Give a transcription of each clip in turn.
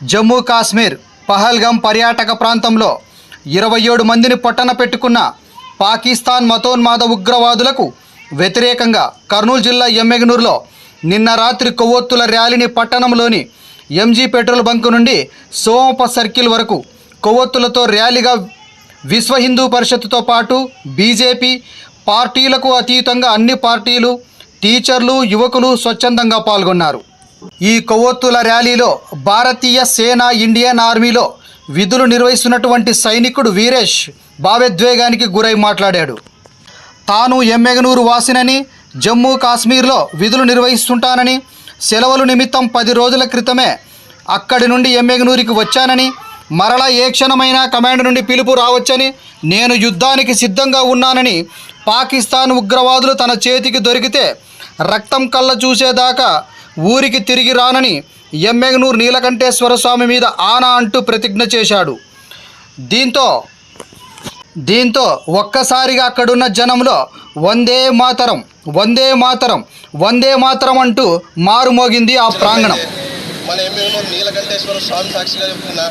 జమ్మూ కాశ్మీర్ పహల్గం పర్యాటక ప్రాంతంలో ఇరవై ఏడు మందిని పొట్టన పెట్టుకున్న పాకిస్తాన్ మతోన్మాద ఉగ్రవాదులకు వ్యతిరేకంగా కర్నూలు జిల్లా ఎమ్మెగనూరులో నిన్న రాత్రి కొవ్వొత్తుల ర్యాలీని పట్టణంలోని ఎంజీ పెట్రోల్ బంక్ నుండి సోమప సర్కిల్ వరకు కొవ్వొత్తులతో ర్యాలీగా విశ్వ హిందూ పరిషత్తుతో పాటు బీజేపీ పార్టీలకు అతీతంగా అన్ని పార్టీలు టీచర్లు యువకులు స్వచ్ఛందంగా పాల్గొన్నారు. ఈ కొవ్వొత్తుల ర్యాలీలో భారతీయ సేనా ఇండియన్ ఆర్మీలో విధులు నిర్వహిస్తున్నటువంటి సైనికుడు వీరేష్ భావోద్వేగానికి గురై మాట్లాడాడు. తాను ఎమ్మెగనూరు వాసినని జమ్మూ కాశ్మీర్లో విధులు నిర్వహిస్తుంటానని సెలవులు నిమిత్తం పది రోజుల క్రితమే అక్కడి నుండి ఎమ్మెగనూరికి వచ్చానని మరలా ఏ క్షణమైనా కమాండ్ నుండి పిలుపు రావచ్చని నేను యుద్ధానికి సిద్ధంగా ఉన్నానని పాకిస్తాన్ ఉగ్రవాదులు తన చేతికి దొరికితే రక్తం కళ్ళ చూసేదాకా ఊరికి తిరిగి రానని ఎమ్మెగనూరు నీలకంఠేశ్వర స్వామి మీద ఆనా అంటూ ప్రతిజ్ఞ చేశాడు. దీంతో దీంతో ఒక్కసారిగా అక్కడున్న జనంలో వందే మాతరం వందే మాతరం వందే మాతరం అంటూ మారుమోగింది ఆ ప్రాంగణం. మన ఎమ్మెల్యే నీలకంఠేశ్వర స్వామి సాక్షిగా చెప్తున్నా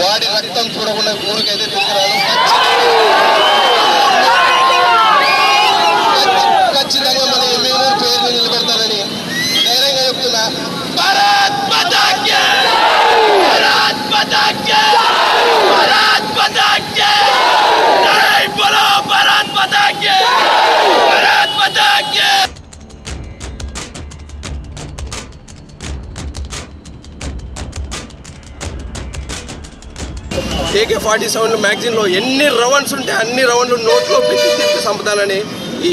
వాడి రక్తం చూడకుండా ఊరికైతే తిరిగి ఖచ్చితంగా ఏకే ఫార్టీ సెవెన్ మ్యాగజైన్లో ఎన్ని రౌండ్స్ ఉంటే అన్ని రౌండ్లు నోట్లో పెట్టి తిప్పి చంపుతానని ఈ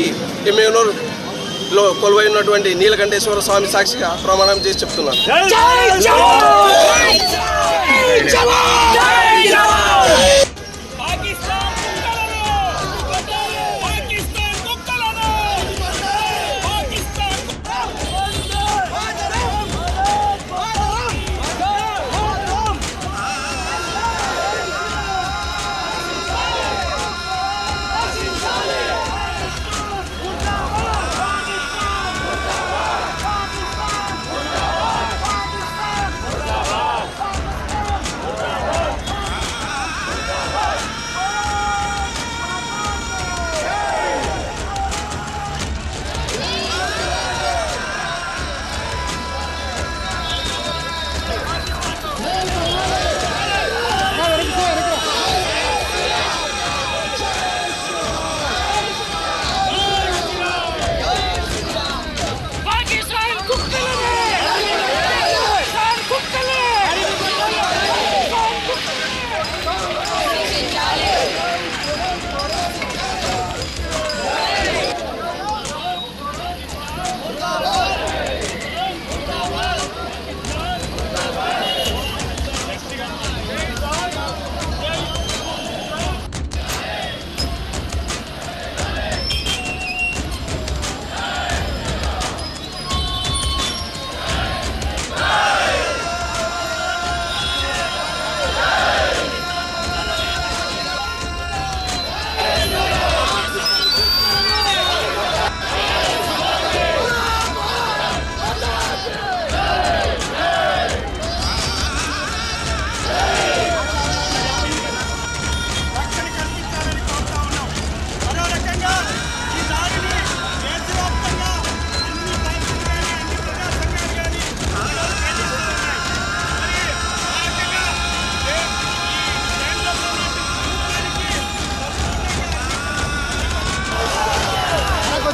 ఎమ్మెల్యేలో కొలువై ఉన్నటువంటి నీలకంఠేశ్వర స్వామి సాక్షిగా ప్రమాణం చేసి చెప్తున్నాను.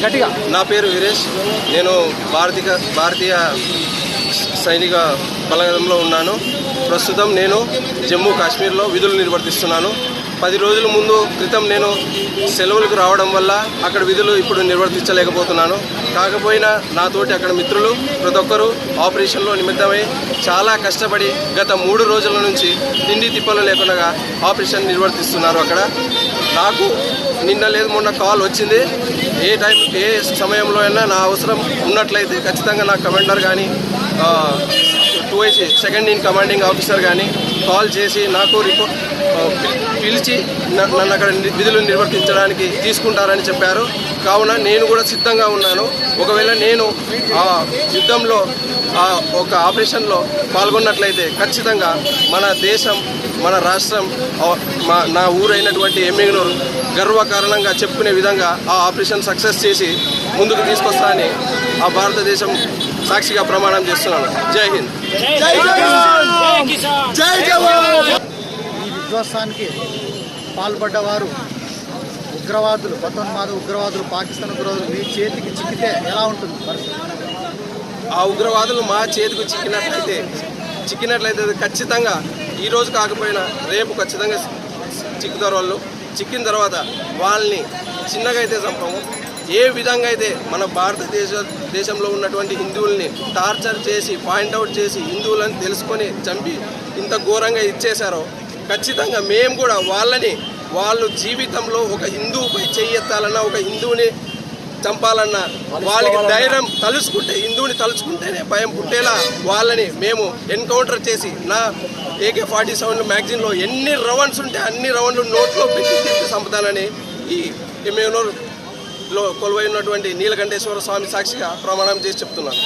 గట్టిగా. నా పేరు వీరేష్. నేను భారతీయ భారతీయ సైనిక బలగంలో ఉన్నాను. ప్రస్తుతం నేను జమ్మూ కాశ్మీర్లో విధులు నిర్వర్తిస్తున్నాను. పది రోజుల ముందు క్రితం నేను సెలవులకు రావడం వల్ల అక్కడ విధులు ఇప్పుడు నిర్వర్తించలేకపోతున్నాను. కాకపోయినా నాతోటి అక్కడ మిత్రులు ప్రతి ఒక్కరూ ఆపరేషన్లో నిమిత్తమై చాలా కష్టపడి గత మూడు రోజుల నుంచి తిండి తిప్పలు లేకుండా ఆపరేషన్ నిర్వర్తిస్తున్నారు అక్కడ. నాకు నిన్న లేదు మొన్న కాల్ వచ్చింది. ఏ టైం ఏ సమయంలో అయినా నా అవసరం ఉన్నట్లయితే ఖచ్చితంగా నా కమాండర్ కానీ two second in commanding officer కానీ కాల్ చేసి నాకు రిపో పిలిచి నన్ను అక్కడ విధులు నిర్వర్తించడానికి తీసుకుంటారని చెప్పారు. కావున నేను కూడా సిద్ధంగా ఉన్నాను. ఒకవేళ నేను ఆ యుద్ధంలో ఆ ఒక ఆపరేషన్లో పాల్గొన్నట్లయితే ఖచ్చితంగా మన దేశం మన రాష్ట్రం మా నా ఊరైనటువంటి ఎమ్మిగనూరు గర్వకారణంగా చెప్పుకునే విధంగా ఆ ఆపరేషన్ సక్సెస్ చేసి ముందుకు తీసుకొస్తా అని ఆ భారతదేశం సాక్షిగా ప్రమాణం చేస్తున్నాను. జై హింద్. ఈ విధ్వంసానికి పాల్పడ్డవారు ఉగ్రవాదులు మతోన్మాద ఉగ్రవాదులు పాకిస్తాన్ ఉగ్రవాదులు మీ చేతికి చిక్కితే ఎలా ఉంటుంది ఆ ఉగ్రవాదులు మా చేతికి చిక్కినట్లయితే చిక్కినట్లయితే ఖచ్చితంగా ఈ రోజు కాకపోయినా రేపు ఖచ్చితంగా చిక్కుతారు వాళ్ళు. చిక్కిన తర్వాత వాళ్ళని చిన్నగా అయితే చంపము. ఏ విధంగా అయితే మన భారతదేశ దేశంలో ఉన్నటువంటి హిందువుల్ని టార్చర్ చేసి పాయింట్అవుట్ చేసి హిందువులను తెలుసుకొని చంపి ఇంత ఘోరంగా ఇచ్చేశారో ఖచ్చితంగా మేము కూడా వాళ్ళని వాళ్ళు జీవితంలో ఒక హిందువుపై చేయెత్తాలన్నా ఒక హిందువుని చంపాలన్న వాళ్ళకి ధైర్యం తలుచుకుంటే హిందువుని తలుచుకుంటేనే భయం పుట్టేలా వాళ్ళని మేము ఎన్కౌంటర్ చేసి నా ఏకే ఫార్టీ సెవెన్ మ్యాగజైన్లో ఎన్ని రౌండ్స్ ఉంటే అన్ని రౌండ్లు నోట్లో పెట్టి తిప్పి చంపుతానని ఈ లో నీలకంఠేశ్వర స్వామి సాక్షిగా ప్రమాణం చేసి చెప్తున్నాను